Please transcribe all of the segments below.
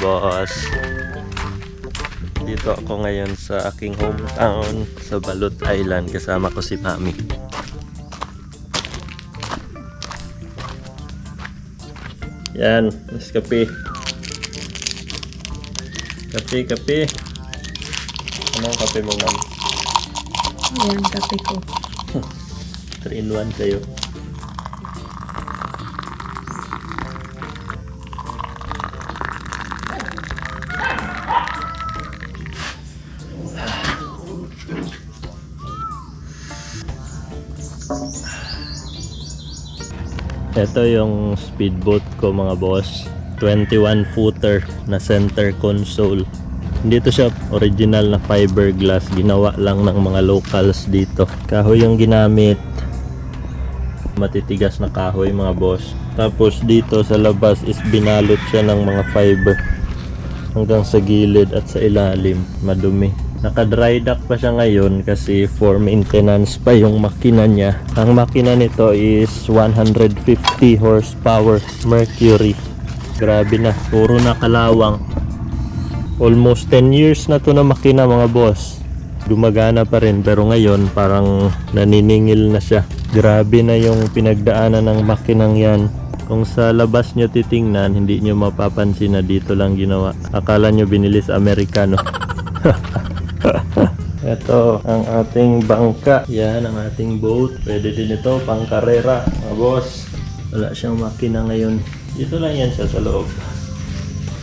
boss. Dito ako ngayon sa aking hometown sa Balot Island kasama ko si Mami. Yan, mas kape. Kape, kape. Anong kape mo, ma'am? Ayan, kape ko. 3 in 1 sa'yo. Ito yung speedboat ko mga boss. 21 footer na center console. Hindi to siya original na fiberglass. Ginawa lang ng mga locals dito. Kahoy yung ginamit. Matitigas na kahoy mga boss. Tapos dito sa labas is binalot siya ng mga fiber. Hanggang sa gilid at sa ilalim. Madumi. Naka-dry dock pa siya ngayon kasi for maintenance pa yung makina niya. Ang makina nito is 150 horsepower Mercury. Grabe na, puro na kalawang. Almost 10 years na to na makina mga boss. Gumagana pa rin pero ngayon parang naniningil na siya. Grabe na yung pinagdaanan ng makinang yan. Kung sa labas nyo titingnan, hindi nyo mapapansin na dito lang ginawa. Akala nyo binili sa Amerikano. Ito ang ating bangka. Yan ang ating boat. Pwede din ito pang karera. Mga boss. Wala siyang makina ngayon. Dito lang yan siya sa loob.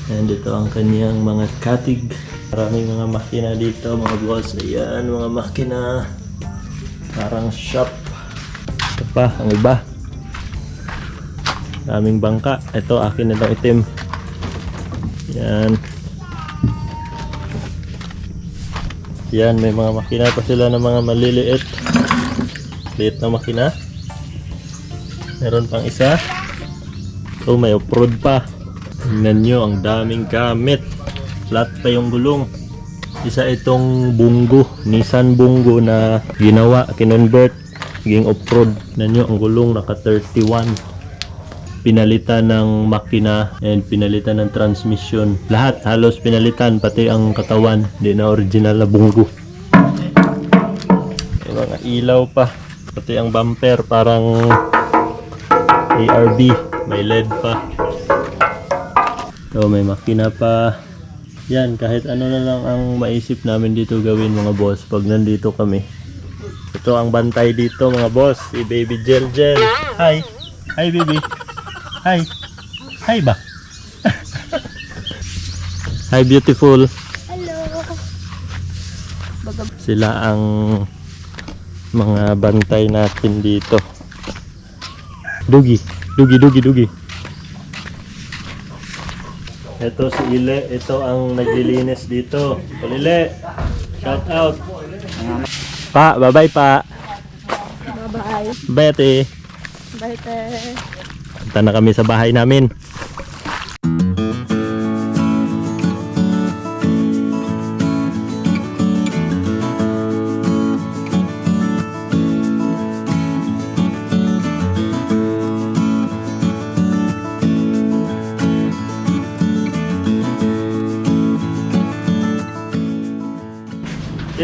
And dito ang kanyang mga katig. Maraming mga makina dito mga boss. Ayan mga makina. Parang shop. Ito pa, ang iba. Daming bangka. Ito, akin na lang itim. Yan. Yan, may mga makina pa sila ng mga maliliit. Liit na makina. Meron pang isa. Oh, may off-road pa. Tingnan nyo, ang daming gamit. Flat pa yung gulong. Isa itong bunggo, Nissan bunggo na ginawa, kinonvert, naging off-road. Tingnan nyo, ang gulong naka 31 pinalitan ng makina and pinalitan ng transmission. Lahat halos pinalitan pati ang katawan, hindi na original na bunggo. May mga ilaw pa, pati ang bumper parang ARB, may LED pa. So may makina pa. Yan, kahit ano na lang ang maisip namin dito gawin mga boss pag nandito kami. Ito ang bantay dito mga boss, si Baby Gel Gel. Hi! Hi baby! Hi. Hi ba? Hi beautiful. Hello! Sila ang mga bantay natin dito. Dugi. Dugi, dugi, dugi. Ito si Ile. Ito ang naglilinis dito. Palile. Shout out. Pa, bye-bye pa. bye-bye. Bye, te. Punta na kami sa bahay namin. Dito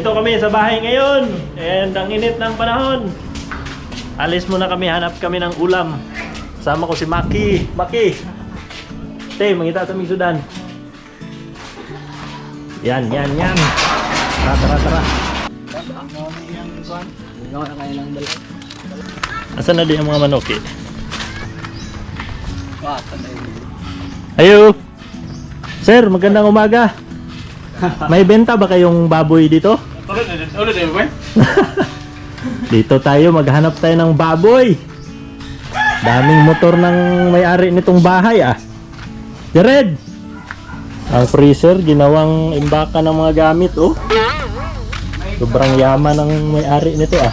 kami sa bahay ngayon and ang init ng panahon. Alis muna kami, hanap kami ng ulam. Sama ko si Maki. Maki! Te, mangita sa Sudan. Yan, yan, yan. Tara, tara, tara. Asan na di ang mga manok eh? Ayo! Sir, magandang umaga. May benta ba kayong baboy dito? Dito tayo, maghanap tayo ng baboy. Daming motor ng may-ari nitong bahay ah. Jared! Ang freezer, ginawang imbaka ng mga gamit oh. Sobrang yaman ng may-ari nito ah.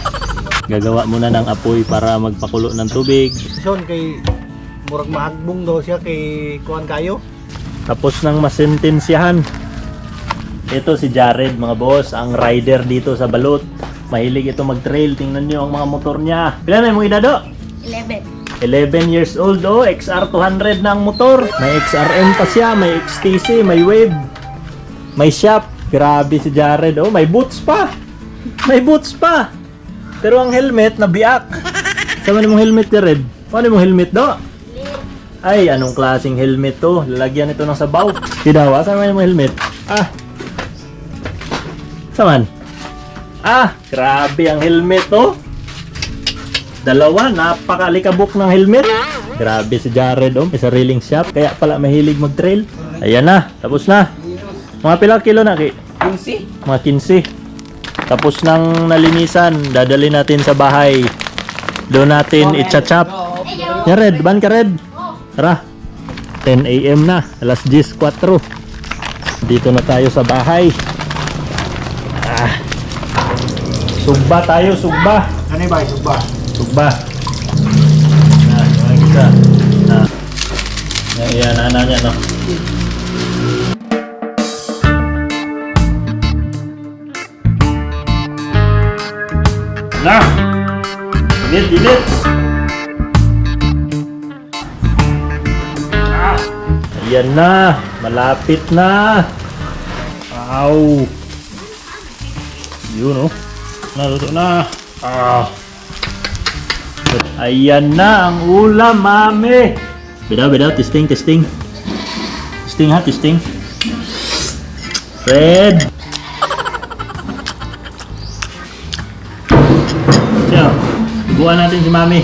Gagawa muna ng apoy para magpakulo ng tubig. Son kay murag mahagbong daw siya kay kuan kayo. Tapos nang masentensyahan. Ito si Jared mga boss, ang rider dito sa Balot. Mahilig ito mag-trail. Tingnan nyo ang mga motor niya. Pila na yung mga edad oh? 11. 11 years old oh, XR200 na ang motor. May XRM pa siya, may XTC, may Wave, may shop. Grabe si Jared oh, may boots pa. May boots pa. Pero ang helmet nabiak. Sama mong helmet Jared? Ano mong helmet do? Ay, anong klaseng helmet to? Lalagyan ito ng sabaw. Kidawa, saan mo helmet? Ah. Saman? Ah, grabe ang helmet to. Dalawa, napakalikabok ng helmet. Grabe si Jared, oh. May sariling shop, kaya pala mahilig mag-trail. Ayan na, tapos na. Mga pilang kilo na, Ki? 15. Mga 15. Tapos nang nalinisan, dadali natin sa bahay. Doon natin i-chachap. Jared, ban ka Red? Tara. 10 a.m. na. Alas 10.04. Dito na tayo sa bahay. Ah. Sugba tayo, sugba. Ano ba? Ito ba? Sugba. Ah, mga isa. Ah. Yan, ana niya, no? Na! Init, init! Ah! Ayan na! Malapit na! Ow! Yun, oh. Naluto na. Ah! Ayan na ang ulam, mami! Bidaw, bidaw. Testing, testing. Testing ha, testing. Fred! Siya, ibuan natin si mami.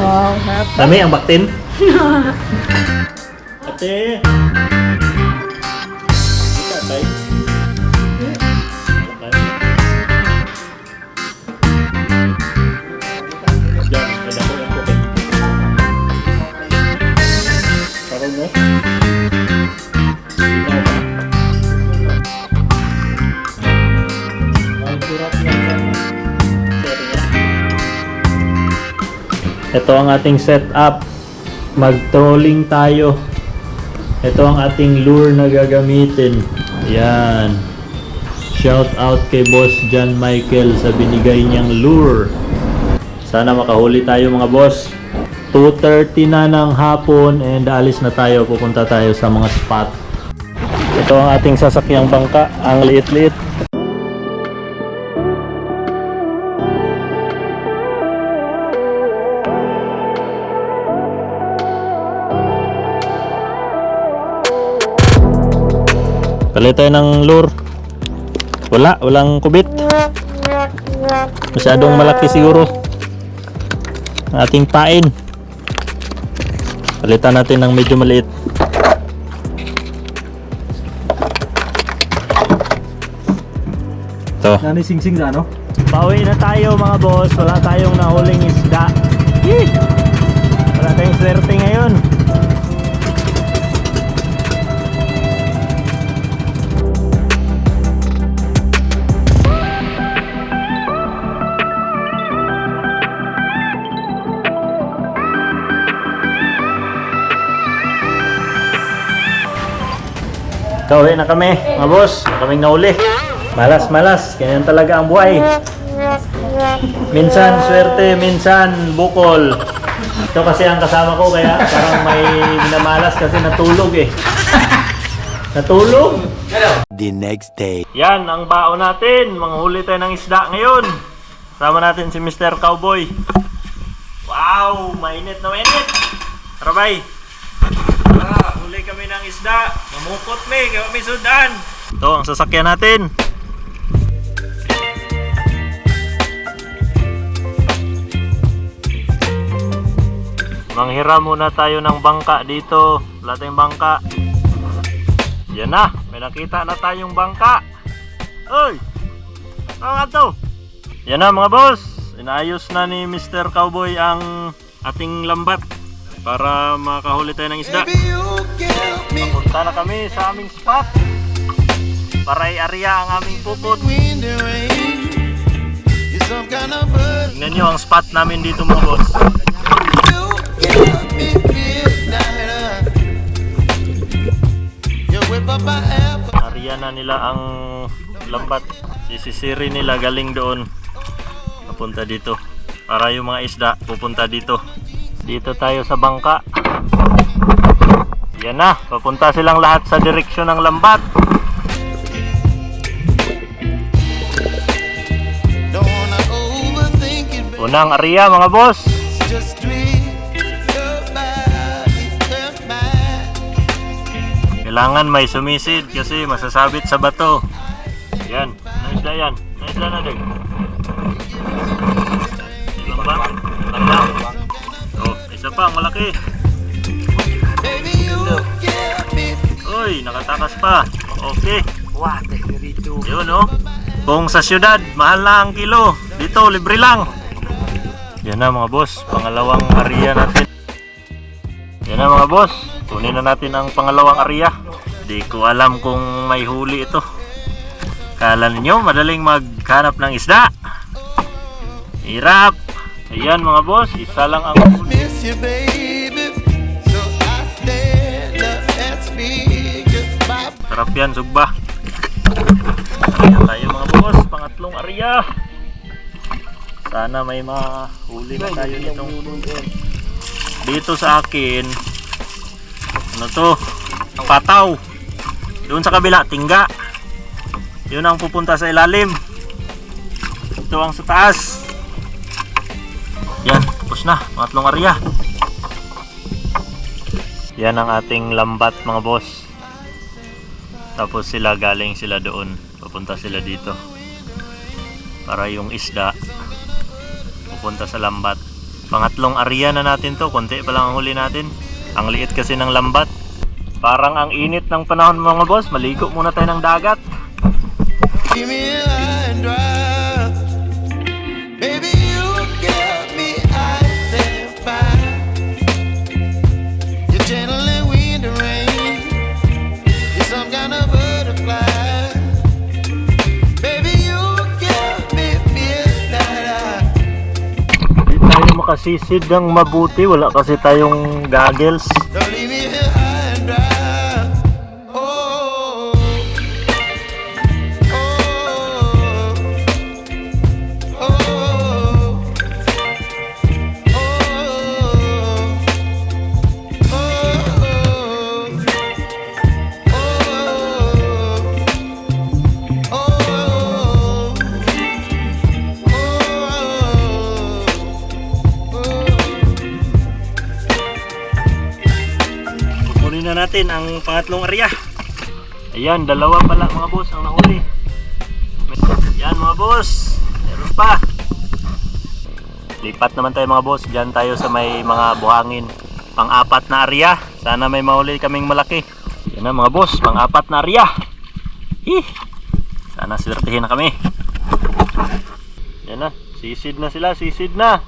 Wow, harap. Dami ang baktin. Ate. Ito ang ating setup. Mag-trolling tayo. Ito ang ating lure na gagamitin. Yan. Shout out kay Boss John Michael sa binigay niyang lure. Sana makahuli tayo mga boss. 2.30 na ng hapon and alis na tayo. Pupunta tayo sa mga spot. Ito ang ating sasakyang bangka. Ang liit-liit. Palit tayo ng lure. Wala, walang kubit. Masyadong malaki siguro. Ang ating pain. Palitan natin ng medyo maliit. Ito. Nani sing-sing sa ano? Pauwi na tayo mga boss. Wala tayong nahuling isda. Yee! Wala tayong swerte ngayon. Kauwi na kami, mga boss. Kaming nauli. Malas, malas. Ganyan talaga ang buhay. Minsan swerte, minsan bukol. Ito kasi ang kasama ko kaya parang may minamalas kasi natulog eh. Natulog? the next day. Yan ang baon natin. Manghuli tayo ng isda ngayon. Sama natin si Mr. Cowboy. Wow! Mainit na mainit! Tara bay! Huli kami ng isda. Mamukot me, kaya may sudan. Ito ang sasakyan natin. Manghiram muna tayo ng bangka dito. Wala tayong bangka. Yan na, may nakita na tayong bangka. Oy! Ano nga to? Yan na mga boss. Inayos na ni Mr. Cowboy ang ating lambat para makahuli tayo ng isda. Punta na kami sa aming spot. Para i-area ang aming pupot. Tingnan nyo ang spot namin dito mga boss. Area na nila ang lambat. Sisisiri nila galing doon. Papunta dito. Para yung mga isda pupunta dito. Dito tayo sa bangka. Yan na, papunta silang lahat sa direksyon ng lambat. Unang area mga boss. Kailangan may sumisid kasi masasabit sa bato. Yan, naisda yan. Naisda na din. Ilan ba? Pa, ang malaki. Uy, nakatakas pa. Okay. Yun oh. Kung sa syudad, mahal na ang kilo. Dito, libre lang. Yan na mga boss, pangalawang area natin. Yan na mga boss, kunin na natin ang pangalawang area. Di ko alam kung may huli ito. Kala ninyo, madaling maghanap ng isda. Hirap. Ayan mga boss, isa lang ang. Sarap yan, sugba. Ayan tayo mga boss, pangatlong area. Sana may mahuli na tayo nitong dito sa akin. Ano to? Pataw. Doon sa kabila, tingga. Yun ang pupunta sa ilalim. Ito ang sa taas. Yan, tapos na. Pangatlong area. Yan ang ating lambat mga boss. Tapos sila galing sila doon. Papunta sila dito. Para yung isda pupunta sa lambat. Pangatlong area na natin to. Konti pa lang ang huli natin. Ang liit kasi ng lambat. Parang ang init ng panahon mga boss. Maligo muna tayo ng dagat. Give me a line drive. Tayo makasisid ng mabuti. Wala kasi tayong goggles. Na natin ang pangatlong area. Ayan, dalawa pala mga boss ang nahuli. Yan mga boss. Meron pa. Lipat naman tayo mga boss. Diyan tayo sa may mga buhangin. Pang-apat na area. Sana may mahuli kaming malaki. Yan na mga boss. Pang-apat na area. Hih. Sana swertihin na kami. Yan na. Sisid na sila. Sisid na.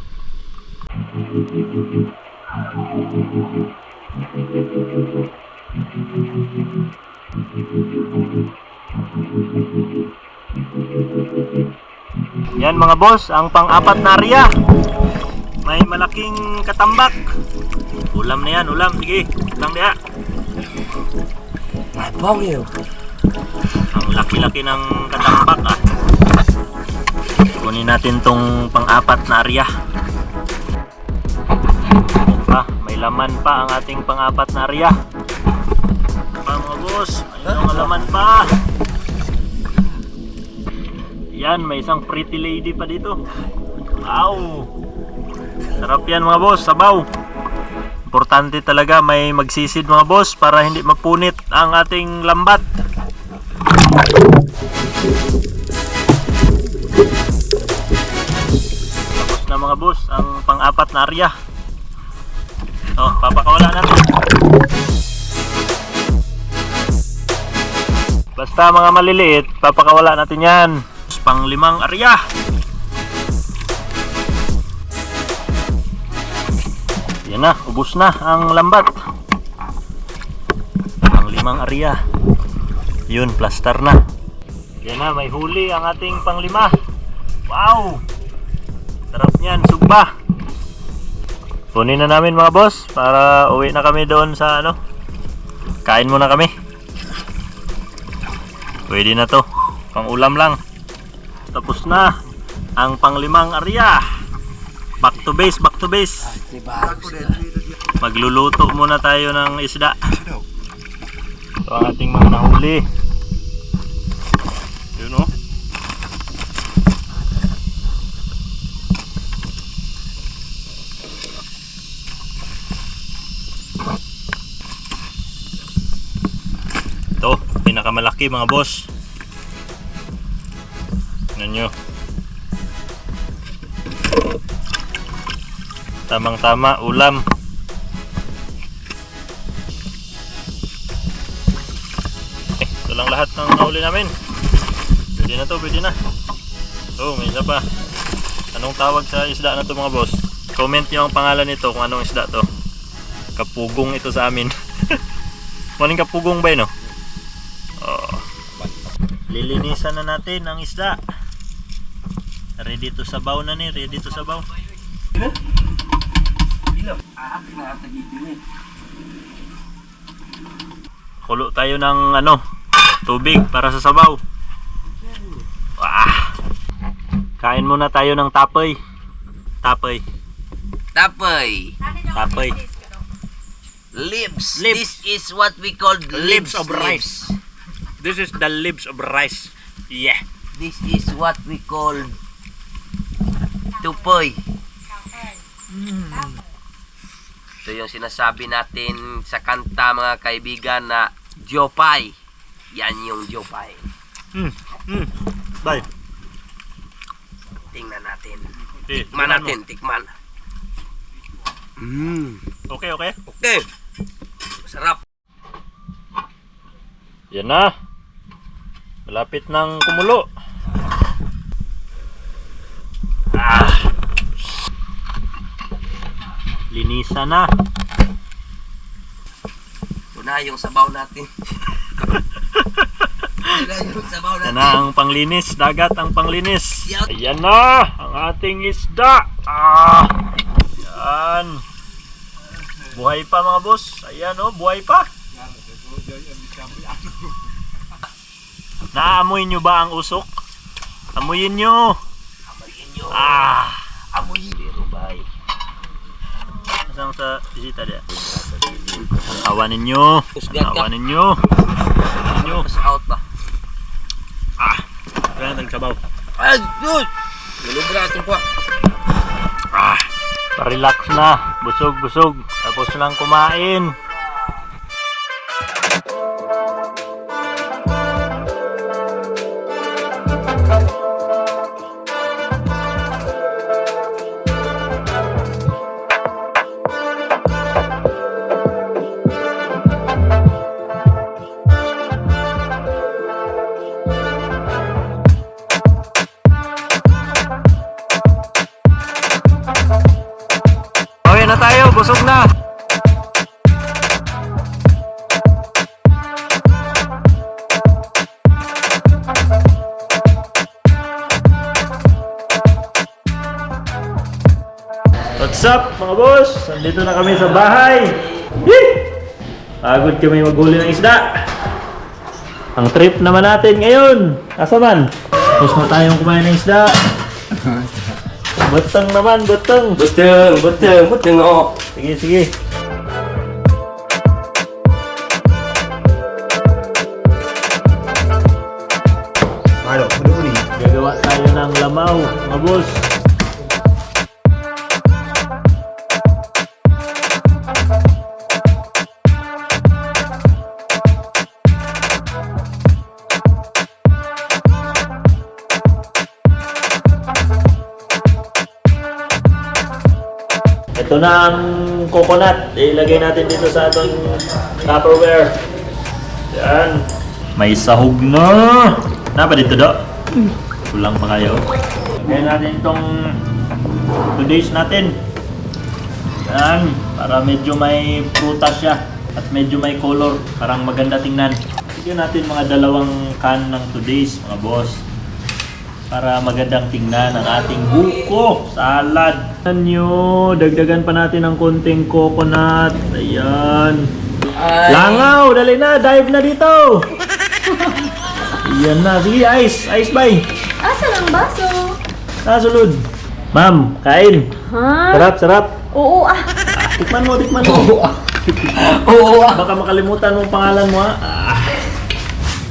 Yan mga boss, ang pang-apat na area. May malaking katambak. Ulam na yan, ulam. Sige, lang diha. Ang laki-laki ng katambak ah. Kunin natin tong pang-apat na area. Pa, may laman pa ang ating pang-apat na area. Pa mga boss, ayun ang laman pa. Yan, may isang pretty lady pa dito. Wow! Sarap yan mga boss, sabaw. Importante talaga may magsisid mga boss para hindi mapunit ang ating lambat. Tapos na mga boss, ang pang-apat na area. Oh, papakawala natin. Basta mga maliliit, papakawala natin yan. Pang limang area. Yan na, ubos na ang lambat. Ang limang area. Yun, plaster na. Yan na, may huli ang ating panglima. Wow! Sarap niyan, sugba. Kunin na namin mga boss para uwi na kami doon sa ano. Kain muna kami. Pwede na to. Pang ulam lang. Tapos na. ang panglimang area. Back to base, back to base. Magluluto muna tayo ng isda. Ito ang ating mga nahuli. Yun o. Ito, pinakamalaki mga boss. Tignan nyo. Tamang tama, ulam. Eh, ito lang lahat ng nahuli namin. Pwede na to, pwede na. Oh, may isa pa. Anong tawag sa isda na to mga boss? Comment nyo ang pangalan nito kung anong isda to. Kapugong ito sa amin. Maning kapugong ba yun, no? Lilinisan na natin ang isda. Ready to sabaw na ni, ready to sabaw. Kulo tayo ng ano, tubig para sa sabaw. Wah. Kain muna tayo ng tapoy. Tapoy. Tapoy. Tapoy. Lips. Lips. This is what we call Lips lips, of rice. This is the leaves of rice. Yeah. This is what we call tupoy. Ito yung sinasabi natin sa kanta mga kaibigan na Jopay. Yan yung Jopay. Mm. Mm. Bye. Tingnan natin. Eh, Tikman natin, tikman. Mm. Okay, okay. Okay. Masarap. Yan na. Malapit ng kumulo. Ah. Linisan na. Ito na yung sabaw natin. Yan natin. na ang panglinis. Dagat ang panglinis. Yan. Ayan na. Ang ating isda. Ah. Yan. Buhay pa mga boss. Ayan oh, buhay pa. Naamoy nyo ba ang usok? Amuyin nyo. Amayin nyo. Ah. Amoy. Pero bay. Asang sa bisita dia? Awan ninyo. Usgat ka. Awan ninyo. Awan ninyo. Pass out ba? Ah. Kaya nang sabaw. Ay, dude! Nalubra itong kwa. Ah. Pa-relax na. Busog, busog. Tapos lang kumain. Mga boss? Nandito na kami sa bahay. Yee! Pagod kami maghuli ng isda. Ang trip naman natin ngayon. Asa man? Tapos na tayong kumain ng isda. Butang naman, butang. Buteng, buteng, buteng oh. Sige, sige. Ito na ang coconut. Ilagay natin dito sa atong Tupperware. Yan. May sahog na. Napa dito do? Kulang pa kayo. Lagyan natin itong today's natin. Yan. Para medyo may prutas siya. At medyo may color. Parang maganda tingnan. Lagyan natin mga dalawang can ng today's mga boss. Para magandang tingnan ang ating buko salad. Ayan nyo, dagdagan pa natin ng konting coconut. Ayan. Langaw, dali na, dive na dito. Ayan na, sige, ice, ice bay. Asa ng baso? Nasulod. Ma'am, kain. Ha? Sarap, sarap. Oo ah. Tikman mo, tikman mo. Oo. Baka makalimutan mo ang pangalan mo ha. Ah.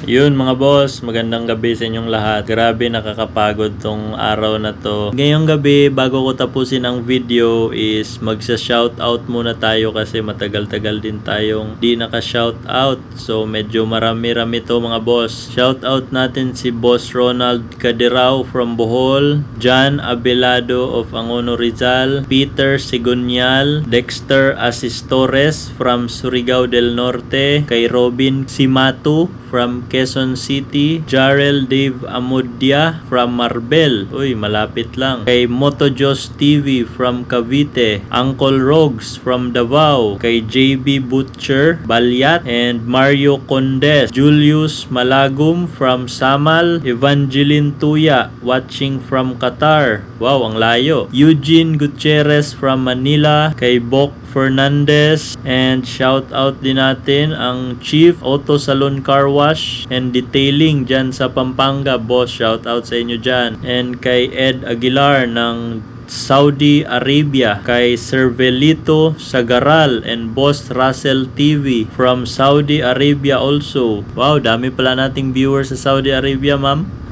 Yun mga boss, magandang gabi sa inyong lahat. Grabe nakakapagod tong araw na to. Ngayong gabi, bago ko tapusin ang video is magsa-shoutout muna tayo kasi matagal-tagal din tayong di naka-shoutout. So medyo marami-rami to mga boss. Shoutout natin si Boss Ronald Cadirao from Bohol, John Abelado of Angono Rizal, Peter Segunyal, Dexter Asistores from Surigao del Norte, kay Robin Simatu from Quezon City, Jarel Dave Amudia from Marbel, uy malapit lang, kay Motojos TV from Cavite, Uncle Rogues from Davao, kay JB Butcher, Balyat, and Mario Condes, Julius Malagum from Samal, Evangeline Tuya watching from Qatar, wow ang layo, Eugene Gutierrez from Manila, kay Bok Fernandez. And shout out din natin ang Chief Auto Salon Car Wash and Detailing dyan sa Pampanga. Boss shout out sa inyo dyan. And kay Ed Aguilar ng Saudi Arabia. Kay Cervelito Sagaral and Boss Russell TV from Saudi Arabia also. Wow dami pala nating viewers sa Saudi Arabia ma'am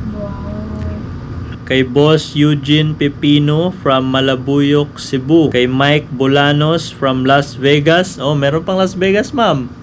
kay Boss Eugene Pepino from Malabuyok, Cebu. Kay Mike Bolanos from Las Vegas. Oh, meron pang Las Vegas, ma'am.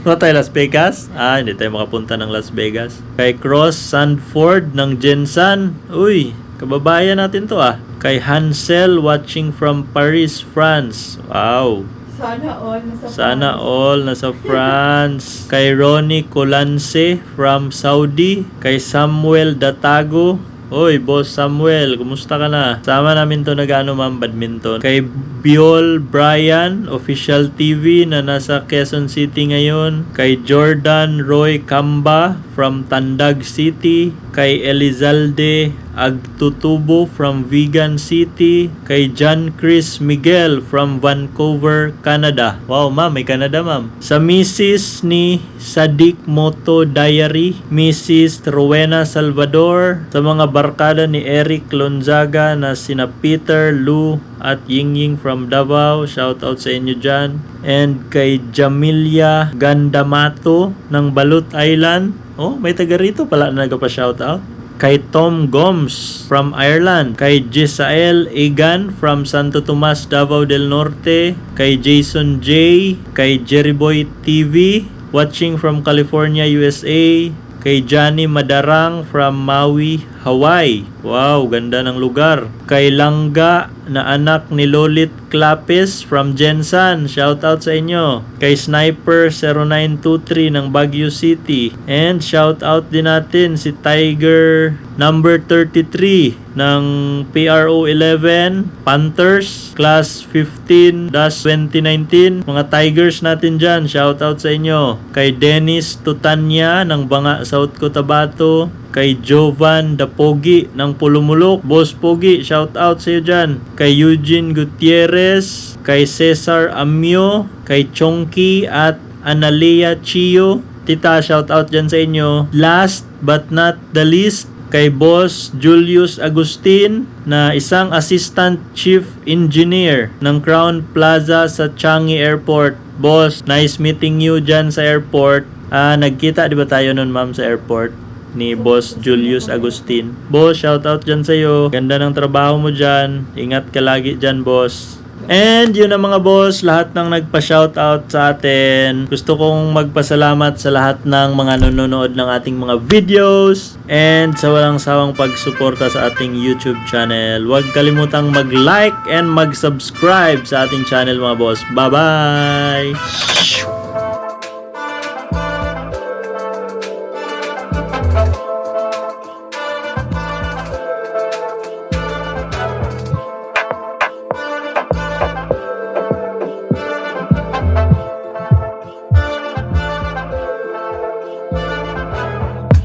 Ano tayo, Las Vegas? Ah, hindi tayo makapunta ng Las Vegas. Kay Cross Sandford ng Jensan. Uy, kababayan natin to ah. Kay Hansel watching from Paris, France. Wow. Sana all nasa Sana all nasa France. Kay Ronnie Colance from Saudi. Kay Samuel Datago. Oy, boss Samuel, kumusta ka na? Sama namin to nag-ano ma'am, badminton. Kay Biol Brian, official TV na nasa Quezon City ngayon. Kay Jordan Roy Kamba from Tandag City. Kay Elizalde Agtutubo from Vegan City. Kay John Chris Miguel from Vancouver, Canada. Wow, ma'am, may Canada, ma'am. Sa Mrs. ni Sadik Moto Diary, Mrs. Rowena Salvador, sa mga barkada ni Eric Lonzaga na sina Peter, Lou, at Ying Ying from Davao. Shout out sa inyo dyan. And kay Jamilia Gandamato ng Balut Island. Oh, may taga rito pala na nagpa-shout out kay Tom Gomes from Ireland, kay Jisael Egan from Santo Tomas, Davao del Norte, kay Jason J, kay Jerryboy TV, watching from California, USA, kay Johnny Madarang from Maui, Hawaii. Wow, ganda ng lugar. Kay Langga na anak ni Lolit Clapes from Jensan. Shout out sa inyo. Kay Sniper 0923 ng Baguio City. And shout out din natin si Tiger number 33 ng PRO 11 Panthers class 15-2019. Mga Tigers natin dyan. Shout out sa inyo. Kay Dennis Tutanya ng Banga South Cotabato kay Jovan Dapogi ng Pulumulok. Boss Pogi, shout out sa iyo dyan. Kay Eugene Gutierrez, kay Cesar Amio, kay Chonky at Analea Chio. Tita, shout out dyan sa inyo. Last but not the least, kay Boss Julius Agustin na isang Assistant Chief Engineer ng Crown Plaza sa Changi Airport. Boss, nice meeting you dyan sa airport. Ah, nagkita di ba tayo nun ma'am sa airport? Ni Boss Julius Agustin. Boss, shoutout dyan sa'yo. Ganda ng trabaho mo dyan. Ingat ka lagi dyan, boss. And yun ang mga boss, lahat ng nagpa-shoutout sa atin. Gusto kong magpasalamat sa lahat ng mga nanonood ng ating mga videos and sa walang sawang pagsuporta sa ating YouTube channel. Huwag kalimutang mag-like and mag-subscribe sa ating channel mga boss. Bye-bye!